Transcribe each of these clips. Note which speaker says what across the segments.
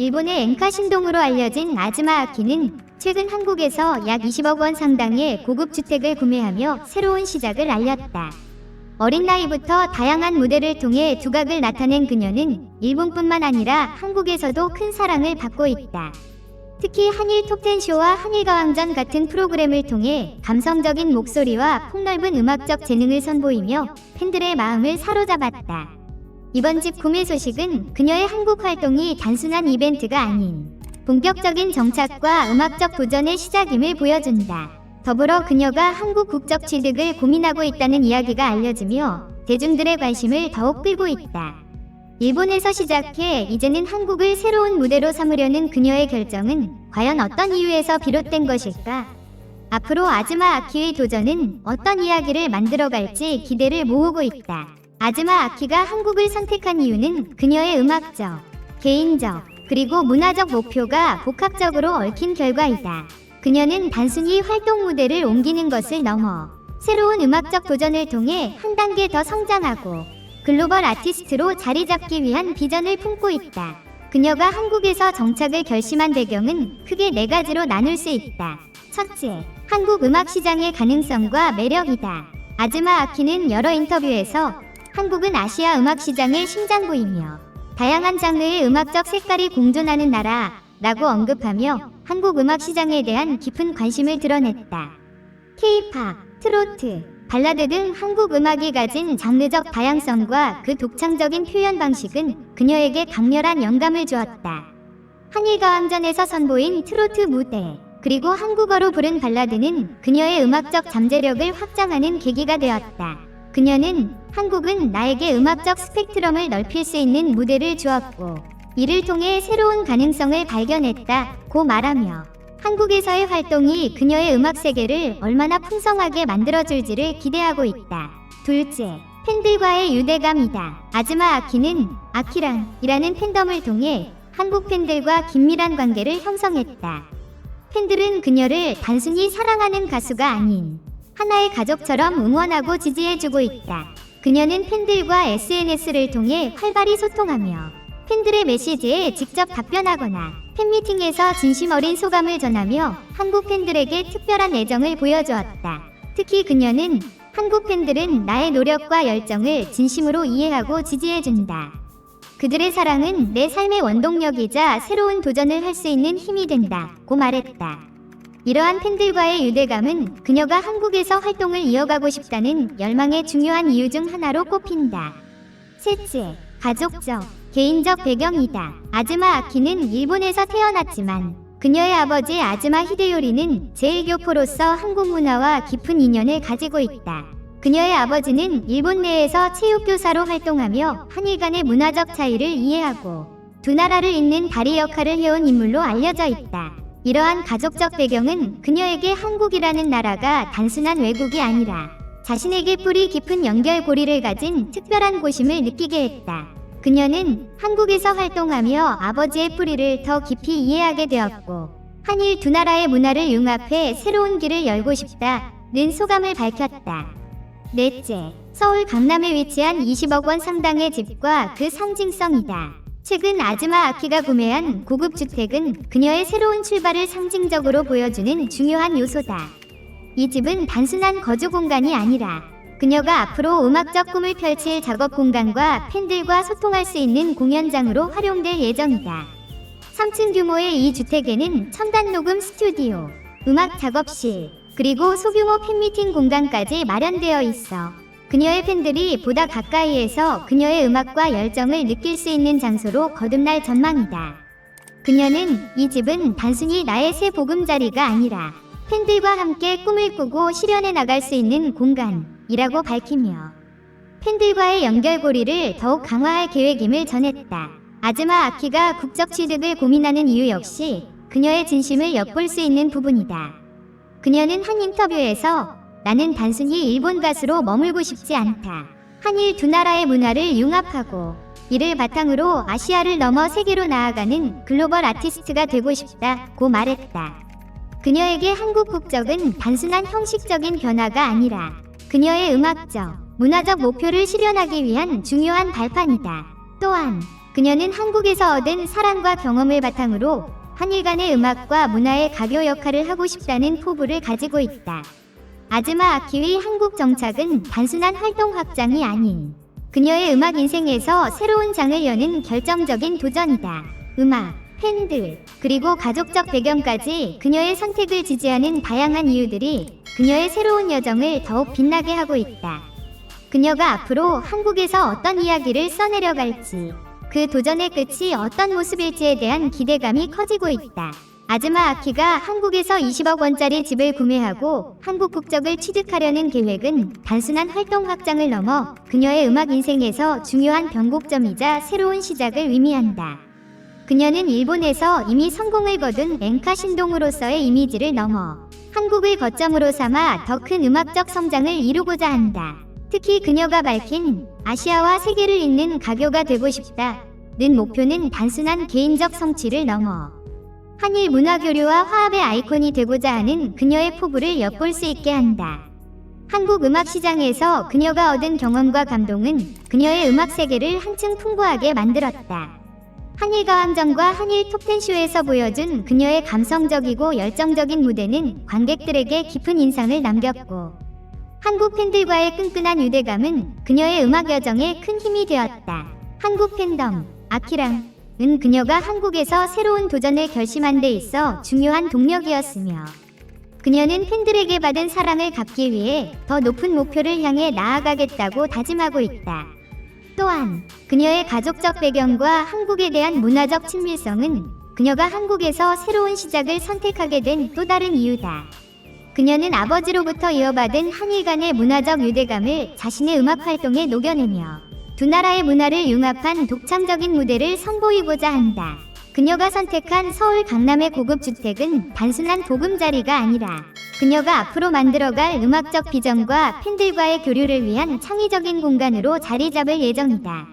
Speaker 1: 일본의 엔카 신동으로 알려진 아즈마 아키는 최근 한국에서 약 20억 원 상당의 고급 주택을 구매하며 새로운 시작을 알렸다. 어린 나이부터 다양한 무대를 통해 두각을 나타낸 그녀는 일본뿐만 아니라 한국에서도 큰 사랑을 받고 있다. 특히 한일 톱텐 쇼와 한일가왕전 같은 프로그램을 통해 감성적인 목소리와 폭넓은 음악적 재능을 선보이며 팬들의 마음을 사로잡았다. 이번 집 구매 소식은 그녀의 한국 활동이 단순한 이벤트가 아닌 본격적인 정착과 음악적 도전의 시작임을 보여준다. 더불어 그녀가 한국 국적 취득을 고민하고 있다는 이야기가 알려지며 대중들의 관심을 더욱 끌고 있다. 일본에서 시작해 이제는 한국을 새로운 무대로 삼으려는 그녀의 결정은 과연 어떤 이유에서 비롯된 것일까? 앞으로 아즈마 아키의 도전은 어떤 이야기를 만들어갈지 기대를 모으고 있다. 아즈마 아키가 한국을 선택한 이유는 그녀의 음악적, 개인적, 그리고 문화적 목표가 복합적으로 얽힌 결과이다. 그녀는 단순히 활동 무대를 옮기는 것을 넘어 새로운 음악적 도전을 통해 한 단계 더 성장하고 글로벌 아티스트로 자리 잡기 위한 비전을 품고 있다. 그녀가 한국에서 정착을 결심한 배경은 크게 네 가지로 나눌 수 있다. 첫째, 한국 음악 시장의 가능성과 매력이다. 아즈마 아키는 여러 인터뷰에서 한국은 아시아 음악 시장의 심장부이며 다양한 장르의 음악적 색깔이 공존하는 나라라고 언급하며 한국 음악 시장에 대한 깊은 관심을 드러냈다. K-팝, 트로트, 발라드 등 한국 음악이 가진 장르적 다양성과 그 독창적인 표현 방식은 그녀에게 강렬한 영감을 주었다. 한일가왕전에서 선보인 트로트 무대, 그리고 한국어로 부른 발라드는 그녀의 음악적 잠재력을 확장하는 계기가 되었다. 그녀는 한국은 나에게 음악적 스펙트럼을 넓힐 수 있는 무대를 주었고, 이를 통해 새로운 가능성을 발견했다고 말하며 한국에서의 활동이 그녀의 음악 세계를 얼마나 풍성하게 만들어줄지를 기대하고 있다. 둘째, 팬들과의 유대감이다. 아즈마 아키는 아키랑이라는 팬덤을 통해 한국 팬들과 긴밀한 관계를 형성했다. 팬들은 그녀를 단순히 사랑하는 가수가 아닌 하나의 가족처럼 응원하고 지지해주고 있다. 그녀는 팬들과 SNS를 통해 활발히 소통하며 팬들의 메시지에 직접 답변하거나 팬미팅에서 진심 어린 소감을 전하며 한국 팬들에게 특별한 애정을 보여주었다. 특히 그녀는 한국 팬들은 나의 노력과 열정을 진심으로 이해하고 지지해준다. 그들의 사랑은 내 삶의 원동력이자 새로운 도전을 할 수 있는 힘이 된다. 고 말했다. 이러한 팬들과의 유대감은 그녀가 한국에서 활동을 이어가고 싶다는 열망의 중요한 이유 중 하나로 꼽힌다. 셋째, 가족적, 개인적 배경이다. 아즈마 아키는 일본에서 태어났지만 그녀의 아버지 아즈마 히데요리는 제1교포로서 한국 문화와 깊은 인연을 가지고 있다. 그녀의 아버지는 일본 내에서 체육교사로 활동하며 한일 간의 문화적 차이를 이해하고 두 나라를 잇는 다리 역할을 해온 인물로 알려져 있다. 이러한 가족적 배경은 그녀에게 한국이라는 나라가 단순한 외국이 아니라 자신에게 뿌리 깊은 연결고리를 가진 특별한 곳임을 느끼게 했다. 그녀는 한국에서 활동하며 아버지의 뿌리를 더 깊이 이해하게 되었고 한일 두 나라의 문화를 융합해 새로운 길을 열고 싶다는 소감을 밝혔다. 넷째, 서울 강남에 위치한 20억 원 상당의 집과 그 상징성이다. 최근 아즈마 아키가 구매한 고급 주택은 그녀의 새로운 출발을 상징적으로 보여주는 중요한 요소다. 이 집은 단순한 거주 공간이 아니라 그녀가 앞으로 음악적 꿈을 펼칠 작업 공간과 팬들과 소통할 수 있는 공연장으로 활용될 예정이다. 3층 규모의 이 주택에는 첨단 녹음 스튜디오, 음악 작업실, 그리고 소규모 팬미팅 공간까지 마련되어 있어 그녀의 팬들이 보다 가까이에서 그녀의 음악과 열정을 느낄 수 있는 장소로 거듭날 전망이다. 그녀는 이 집은 단순히 나의 새 보금자리가 아니라 팬들과 함께 꿈을 꾸고 실현해 나갈 수 있는 공간이라고 밝히며 팬들과의 연결고리를 더욱 강화할 계획임을 전했다. 아즈마 아키가 국적 취득을 고민하는 이유 역시 그녀의 진심을 엿볼 수 있는 부분이다. 그녀는 한 인터뷰에서 나는 단순히 일본 가수로 머물고 싶지 않다. 한일 두 나라의 문화를 융합하고 이를 바탕으로 아시아를 넘어 세계로 나아가는 글로벌 아티스트가 되고 싶다고 말했다. 그녀에게 한국 국적은 단순한 형식적인 변화가 아니라 그녀의 음악적, 문화적 목표를 실현하기 위한 중요한 발판이다. 또한 그녀는 한국에서 얻은 사랑과 경험을 바탕으로 한일 간의 음악과 문화의 가교 역할을 하고 싶다는 포부를 가지고 있다. 아즈마 아키의 한국 정착은 단순한 활동 확장이 아닌 그녀의 음악 인생에서 새로운 장을 여는 결정적인 도전이다. 음악, 팬들, 그리고 가족적 배경까지 그녀의 선택을 지지하는 다양한 이유들이 그녀의 새로운 여정을 더욱 빛나게 하고 있다. 그녀가 앞으로 한국에서 어떤 이야기를 써내려갈지, 그 도전의 끝이 어떤 모습일지에 대한 기대감이 커지고 있다. 아즈마 아키가 한국에서 20억 원짜리 집을 구매하고 한국 국적을 취득하려는 계획은 단순한 활동 확장을 넘어 그녀의 음악 인생에서 중요한 변곡점이자 새로운 시작을 의미한다. 그녀는 일본에서 이미 성공을 거둔 엔카 신동으로서의 이미지를 넘어 한국을 거점으로 삼아 더 큰 음악적 성장을 이루고자 한다. 특히 그녀가 밝힌 아시아와 세계를 잇는 가교가 되고 싶다 는 목표는 단순한 개인적 성취를 넘어 한일 문화 교류와 화합의 아이콘이 되고자 하는 그녀의 포부를 엿볼 수 있게 한다. 한국 음악 시장에서 그녀가 얻은 경험과 감동은 그녀의 음악 세계를 한층 풍부하게 만들었다. 한일 가왕전과 한일 톱텐쇼에서 보여준 그녀의 감성적이고 열정적인 무대는 관객들에게 깊은 인상을 남겼고 한국 팬들과의 끈끈한 유대감은 그녀의 음악 여정에 큰 힘이 되었다. 한국 팬덤 아키랑 은 그녀가 한국에서 새로운 도전을 결심한 데 있어 중요한 동력이었으며 그녀는 팬들에게 받은 사랑을 갚기 위해 더 높은 목표를 향해 나아가겠다고 다짐하고 있다. 또한 그녀의 가족적 배경과 한국에 대한 문화적 친밀성은 그녀가 한국에서 새로운 시작을 선택하게 된 또 다른 이유다. 그녀는 아버지로부터 이어받은 한일 간의 문화적 유대감을 자신의 음악 활동에 녹여내며 두 나라의 문화를 융합한 독창적인 무대를 선보이고자 한다. 그녀가 선택한 서울 강남의 고급 주택은 단순한 보금자리가 아니라 그녀가 앞으로 만들어갈 음악적 비전과 팬들과의 교류를 위한 창의적인 공간으로 자리 잡을 예정이다.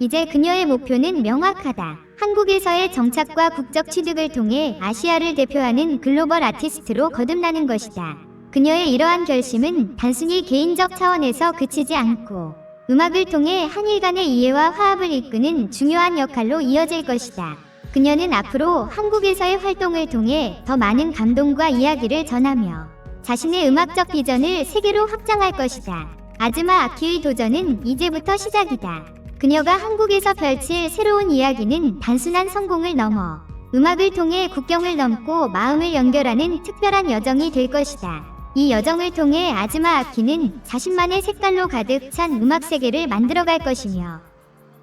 Speaker 1: 이제 그녀의 목표는 명확하다. 한국에서의 정착과 국적 취득을 통해 아시아를 대표하는 글로벌 아티스트로 거듭나는 것이다. 그녀의 이러한 결심은 단순히 개인적 차원에서 그치지 않고 음악을 통해 한일 간의 이해와 화합을 이끄는 중요한 역할로 이어질 것이다. 그녀는 앞으로 한국에서의 활동을 통해 더 많은 감동과 이야기를 전하며 자신의 음악적 비전을 세계로 확장할 것이다. 아즈마 아키의 도전은 이제부터 시작이다. 그녀가 한국에서 펼칠 새로운 이야기는 단순한 성공을 넘어 음악을 통해 국경을 넘고 마음을 연결하는 특별한 여정이 될 것이다. 이 여정을 통해 아즈마 아키는 자신만의 색깔로 가득 찬 음악 세계를 만들어갈 것이며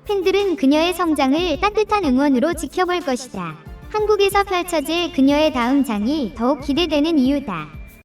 Speaker 1: 팬들은 그녀의 성장을 따뜻한 응원으로 지켜볼 것이다. 한국에서 펼쳐질 그녀의 다음 장이 더욱 기대되는 이유다.